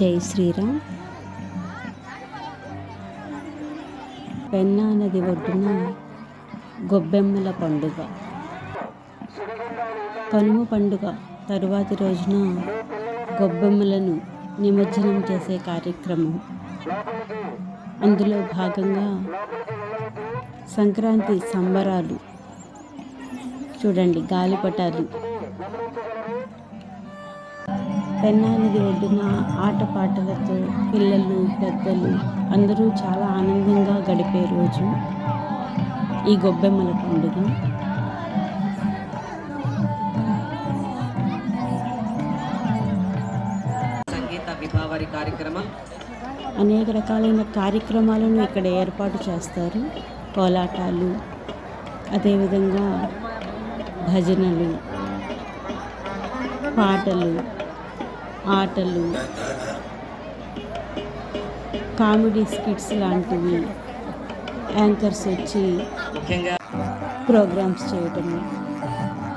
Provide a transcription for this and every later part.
జై శ్రీరామ్. పెన్నా నది ఒడ్డున గొబ్బెమ్మల పండుగ. కనుమ పండుగ తరువాతి రోజున గొబ్బెమ్మలను నిమజ్జనం చేసే కార్యక్రమం. అందులో భాగంగా సంక్రాంతి సంబరాలు. చూడండి గాలిపటాలు. పెన్నా నది ఒడ్డున ఆటపాటలతో పిల్లలు పెద్దలు అందరూ చాలా ఆనందంగా గడిపే రోజు. ఈ గొబ్బెమ్మల పండుగ. సంగీత విభావరి కార్యక్రమం. అనేక రకాలైన కార్యక్రమాలను ఇక్కడ ఏర్పాటు చేస్తారు. కోలాటాలు అదేవిధంగా భజనలు పాటలు ఆటలు కామెడీ స్కిట్స్ లాంటివి యాంకర్స్ వచ్చి ప్రోగ్రామ్స్ చేయటము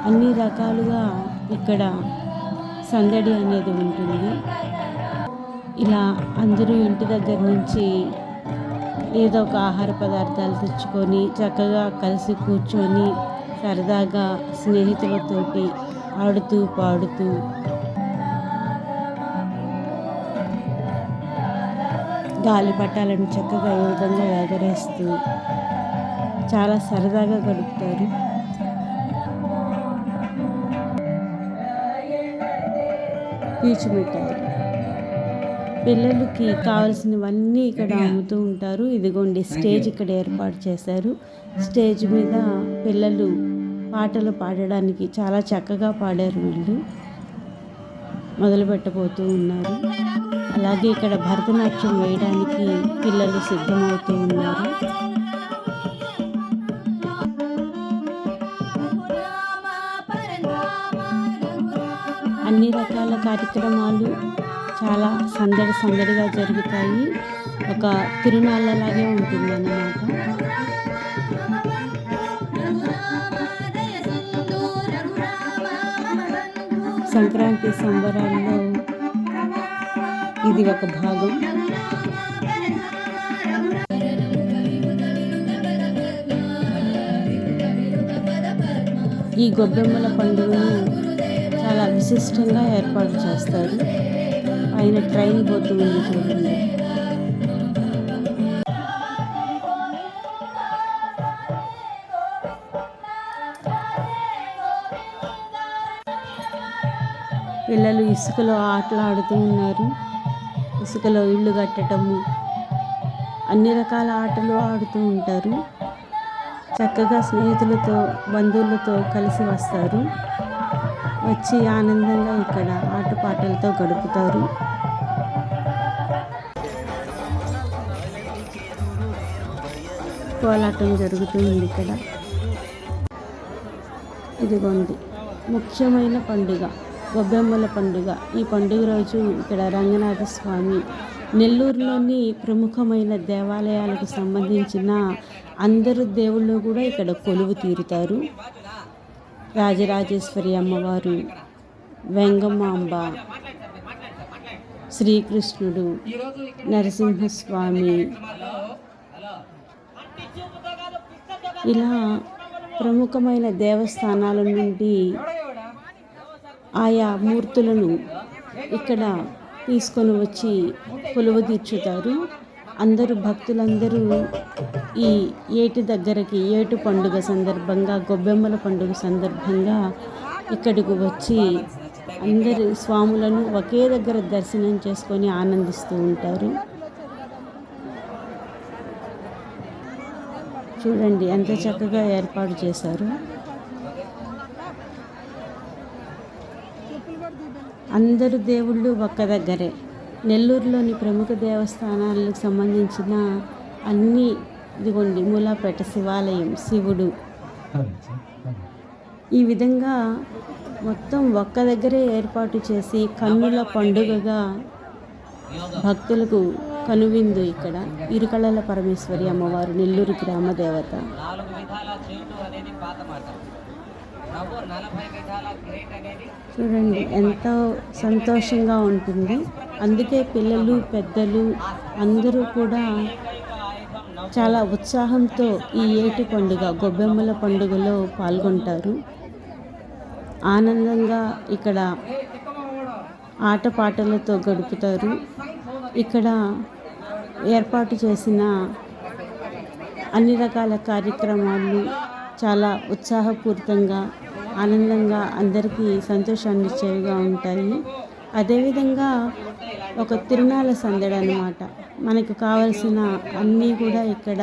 అన్ని రకాలుగా ఇక్కడ సందడి అనేది ఉంటుంది. ఇలా అందరూ ఇంటి దగ్గర నుంచి ఏదో ఒక ఆహార పదార్థాలు తెచ్చుకొని చక్కగా కలిసి కూర్చొని సరదాగా స్నేహితులతోటి ఆడుతూ పాడుతూ గాలిపటాలను చక్కగా ఏ విధంగా ఎగరేస్తూ చాలా సరదాగా గడుపుతారు. పీచు మిఠాయి. పిల్లలకి కావాల్సినవన్నీ ఇక్కడ అమ్ముతూ ఉంటారు. ఇదిగోండి స్టేజ్ ఇక్కడ ఏర్పాటు చేశారు. స్టేజ్ మీద పిల్లలు పాటలు పాడడానికి చాలా చక్కగా పాడారు వీళ్ళు. మొదలు పెట్టబోతూ ఉన్నారు. అలాగే ఇక్కడ భరతనాట్యం వేయడానికి పిల్లలు సిద్ధమవుతూ ఉన్నారు. అన్ని రకాల కార్యక్రమాలు చాలా సందడి సందడిగా జరుగుతాయి. ఒక తిరునాళ్ళలాగే ఉంటుంది అన్నమాట. సంక్రాంతి సంబరాల్లో ఇది ఒక భాగం. ఈ గొబ్బెమ్మల పండుగను చాలా విశిష్టంగా ఏర్పాటు చేస్తారు. పైన ట్రైన్ పోతుంది చూడండి. పిల్లలు ఇసుకలో ఆటలు ఆడుతూ ఉన్నారు. ఇసుకలో ఇల్లు కట్టడము. అన్ని రకాల ఆటలు ఆడుతూ ఉంటారు. చక్కగా స్నేహితులతో బంధువులతో కలిసి వస్తారు. వచ్చి ఆనందంగా ఇక్కడ ఆటపాటలతో గడుపుతారు. కోలాటం జరుగుతుంది ఇక్కడ. ఇదిగోండి. ముఖ్యమైన పండుగ. గొబ్బెమ్మల పండుగ. ఈ పండుగ రోజు ఇక్కడ రంగనాథ స్వామి నెల్లూరులోని ప్రముఖమైన దేవాలయాలకు సంబంధించిన అందరు దేవుళ్ళు కూడా ఇక్కడ కొలువు తీరుతారు. రాజరాజేశ్వరి అమ్మవారు వెంగమాంబ శ్రీకృష్ణుడు నరసింహస్వామి. ఇలా ప్రముఖమైన దేవస్థానాల నుండి ఆయా మూర్తులను ఇక్కడ తీసుకొని వచ్చి కొలువు తీర్చుతారు. అందరూ భక్తులందరూ ఈ ఏటి దగ్గరకి ఏటు పండుగ సందర్భంగా గొబ్బెమ్మల పండుగ సందర్భంగా ఇక్కడికి వచ్చి అందరు స్వాములను ఒకే దగ్గర దర్శనం చేసుకొని ఆనందిస్తూ ఉంటారు. చూడండి ఎంత చక్కగా ఏర్పాటు చేశారు. అందరు దేవుళ్ళు ఒక్క దగ్గరే. నెల్లూరులోని ప్రముఖ దేవస్థానాలకు సంబంధించిన అన్ని ఇదిగోండి మూలాపేట శివాలయం శివుడు. ఈ విధంగా మొత్తం ఒక్క దగ్గరే ఏర్పాటు చేసి కన్నుల పండుగగా భక్తులకు కనువిందు ఇక్కడ ఇరుకళల పరమేశ్వరి అమ్మవారు నెల్లూరు గ్రామ దేవత. చూడండి ఎంతో సంతోషంగా ఉంటుంది. అందుకే పిల్లలు పెద్దలు అందరూ కూడా చాలా ఉత్సాహంతో ఈ ఏటి పండుగ గొబ్బెమ్మల పండుగలో పాల్గొంటారు. ఆనందంగా ఇక్కడ ఆటపాటలతో గడుపుతారు. ఇక్కడ ఏర్పాటు చేసిన అన్ని రకాల కార్యక్రమాలు చాలా ఉత్సాహపూరితంగా ఆనందంగా అందరికీ సంతోషాన్ని ఇచ్చేవిగా ఉంటాయి. అదేవిధంగా ఒక తిరునాళ్ళ సందడి అనమాట మనకు కావలసిన అన్నీ కూడా ఇక్కడ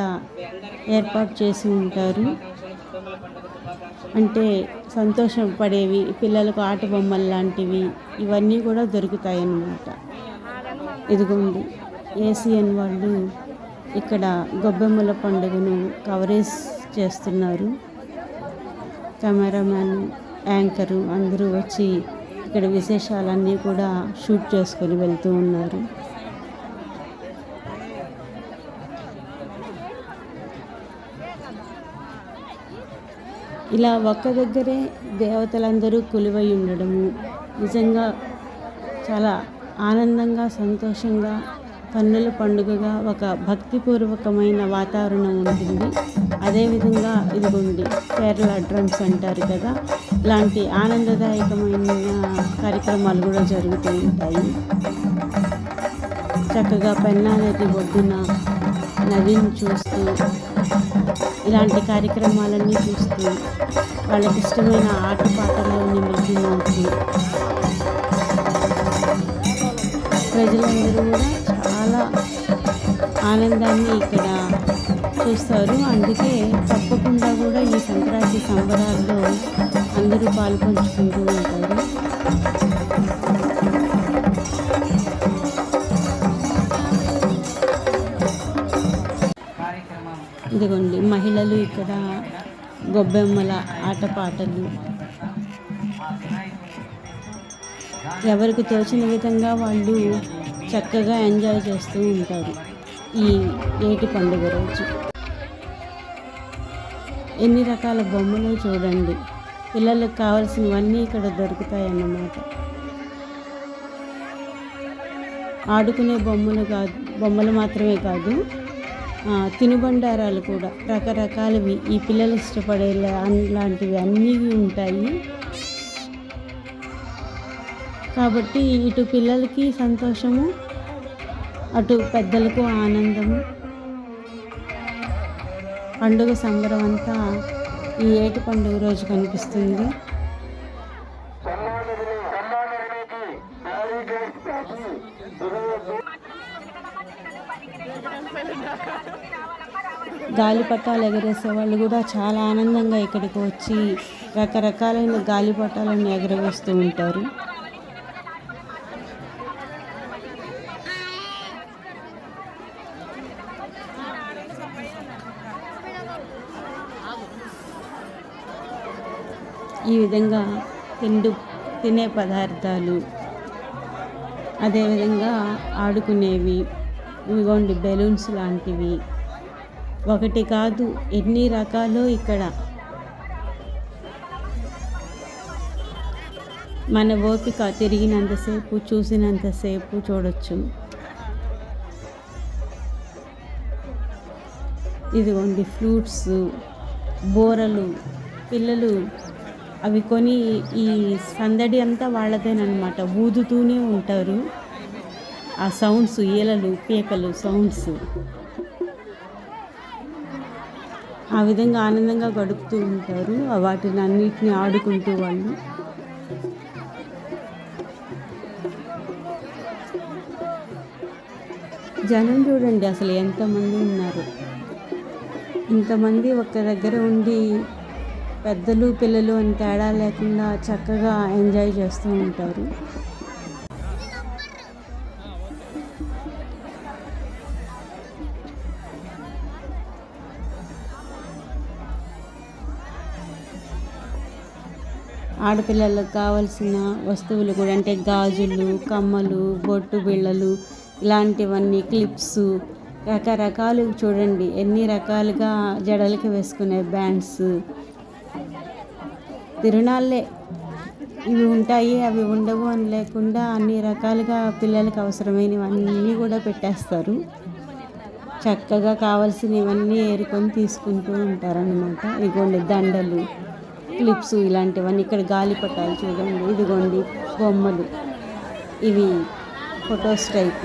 ఏర్పాటు చేసి ఉంటారు. అంటే సంతోషం పడేవి పిల్లలకు ఆట బొమ్మలు లాంటివి ఇవన్నీ కూడా దొరుకుతాయి అన్నమాట ఇదిగోండి ఏసీఎన్ వాళ్ళు ఇక్కడ గొబ్బెమ్మల పండుగను కవరేజ్ చేస్తున్నారు. కెమెరామ్యాన్ యాంకరు అందరూ వచ్చి ఇక్కడ విశేషాలన్నీ కూడా షూట్ చేసుకొని వెళ్తూ ఉన్నారు. ఇలా ఒక్క దగ్గరే దేవతలందరూ కొలువై ఉండడము నిజంగా చాలా ఆనందంగా సంతోషంగా కన్నుల పండుగగా ఒక భక్తిపూర్వకమైన వాతావరణం ఉంటుంది. అదేవిధంగా ఇదిగోండి కేరళ డ్రమ్స్ అంటారు కదా. ఇలాంటి ఆనందదాయకమైన కార్యక్రమాలు కూడా జరుగుతూ ఉంటాయి. చక్కగా పెన్నా నది ఒడ్డున నదిని చూస్తూ ఇలాంటి కార్యక్రమాలన్నీ చూస్తూ వాళ్ళకి ఇష్టమైన ఆటపాటల్లో నిమగ్నమవుతూ ప్రజలందరూ కూడా ఆనందాన్ని ఇక్కడ చూస్తారు. అందుకే తప్పకుండా కూడా ఈ సంక్రాంతి సంబరాల్లో అందరూ పాల్పంచుకుంటూ ఉంటారు. ఇదిగోండి మహిళలు ఇక్కడ గొబ్బెమ్మల ఆటపాటలు. ఎవరికి తోచిన విధంగా వాళ్ళు చక్కగా ఎంజాయ్ చేస్తూ ఉంటారు. ఈ ఏటి పండుగ రోజు. ఎన్ని రకాల బొమ్మలు చూడండి. పిల్లలకు కావాల్సినవన్నీ ఇక్కడ దొరుకుతాయి అన్నమాట ఆడుకునే బొమ్మలు కాదు బొమ్మలు మాత్రమే కాదు తినుబండారాలు కూడా రకరకాలవి. ఈ పిల్లలు ఇష్టపడే లాంటివి అన్నీ ఉంటాయి. కాబట్టి ఇటు పిల్లలకి సంతోషము అటు పెద్దలకు ఆనందము పండుగ సంబరం అంతా ఈ ఏటి పండుగ రోజు కనిపిస్తుంది. గాలిపటాలు ఎగరేసే వాళ్ళు కూడా చాలా ఆనందంగా ఇక్కడికి వచ్చి రకరకాలైన గాలిపటాలను ఎగరవేస్తూ ఉంటారు. ఈ విధంగా తిండు తినే పదార్థాలు. అదేవిధంగా ఆడుకునేవి ఇదిగోండి బెలూన్స్ లాంటివి. ఒకటి కాదు ఎన్ని రకాలు ఇక్కడ. మన ఓపిక తిరిగినంతసేపు చూసినంతసేపు చూడొచ్చు. ఇదిగోండి ఫ్రూట్స్ బోరలు. పిల్లలు అవి కొని ఈ సందడి అంతా వాళ్ళదేనమాట ఊదుతూనే ఉంటారు. ఆ సౌండ్స్ ఈలలు పీకలు సౌండ్స్. ఆ విధంగా ఆనందంగా గడుపుతూ ఉంటారు. వాటిని అన్నిటిని ఆడుకుంటూ వాళ్ళు. జనం చూడండి అసలు ఎంతమంది ఉన్నారు. ఇంతమంది ఒక దగ్గర ఉండి పెద్దలు పిల్లలు అని తేడా లేకుండా చక్కగా ఎంజాయ్ చేస్తూ ఉంటారు. ఆడపిల్లలకు కావాల్సిన వస్తువులు కూడా అంటే గాజులు కమ్మలు బొట్టు బిళ్ళలు ఇలాంటివన్నీ క్లిప్స్ రకరకాలు చూడండి. ఎన్ని రకాలుగా జడలకి వేసుకునే బ్యాండ్స్ తిరునాళ్ళే. ఇవి ఉంటాయి అవి ఉండవు అని లేకుండా అన్ని రకాలుగా పిల్లలకు అవసరమైనవన్నీ కూడా పెట్టేస్తారు. చక్కగా కావాల్సినవన్నీ ఏరుకొని తీసుకుంటూ ఉంటారనమాట ఇదిగోండి దండలు క్లిప్స్ ఇలాంటివన్నీ ఇక్కడ గాలిపటాలు చూడండి. ఇదిగోండి బొమ్మలు. ఇవి ఫొటోస్ టైప్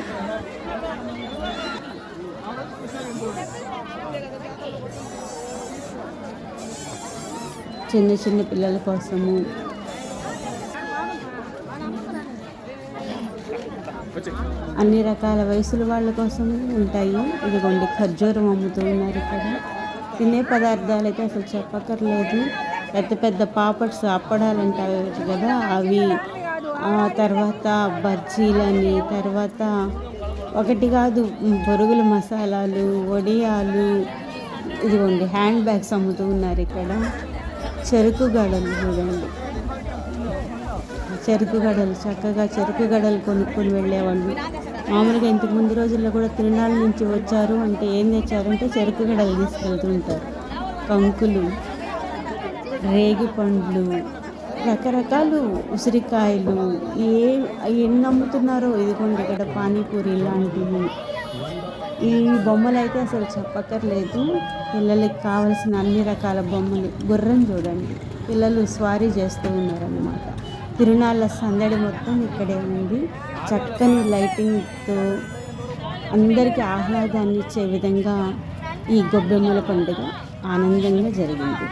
చిన్న చిన్న పిల్లల కోసము. అన్ని రకాల వయసుల వాళ్ళ కోసం ఉంటాయి. ఇదిగోండి ఖర్జూరం అమ్ముతూ ఉన్నారు ఇక్కడ. తినే పదార్థాలు అయితే అసలు చెప్పక్కర్లేదు. పెద్ద పెద్ద పాపడ్స్ అప్పడాలు అంటారు కదా అవి. ఆ తర్వాత బజ్జీలని తర్వాత ఒకటి కాదు బొరుగుల మసాలాలు వడియాలు. ఇదిగోండి హ్యాండ్ బ్యాగ్స్ అమ్ముతూ ఉన్నారు ఇక్కడ. చెరుకు గడలు చూడండి. చెరుకు గడలు చక్కగా చెరుకు గడలు కొనుక్కొని వెళ్ళేవాళ్ళు. మామూలుగా ఇంతకు ముందు రోజుల్లో కూడా తిరునాళ్ళ నుంచి వచ్చారు అంటే ఏం తెచ్చారంటే చెరుకు గడలు తీసుకెళ్తుంటారు కంకులు రేగి పండ్లు రకరకాలు ఉసిరికాయలు ఏ ఎన్ని అమ్ముతున్నారో ఇదిగోండి ఇక్కడ పానీపూరి లాంటివి. ఈ బొమ్మలు అయితే అసలు చెప్పక్కర్లేదు. పిల్లలకి కావాల్సిన అన్ని రకాల బొమ్మలు గుర్రం చూడండి. పిల్లలు స్వారీ చేస్తూ ఉన్నారనమాట తిరునాళ్ళ సందడి మొత్తం ఇక్కడే ఉంది. చక్కని లైటింగ్తో అందరికీ ఆహ్లాదాన్ని ఇచ్చే విధంగా ఈ గొబ్బెమ్మల పండుగ ఆనందంగా జరిగింది.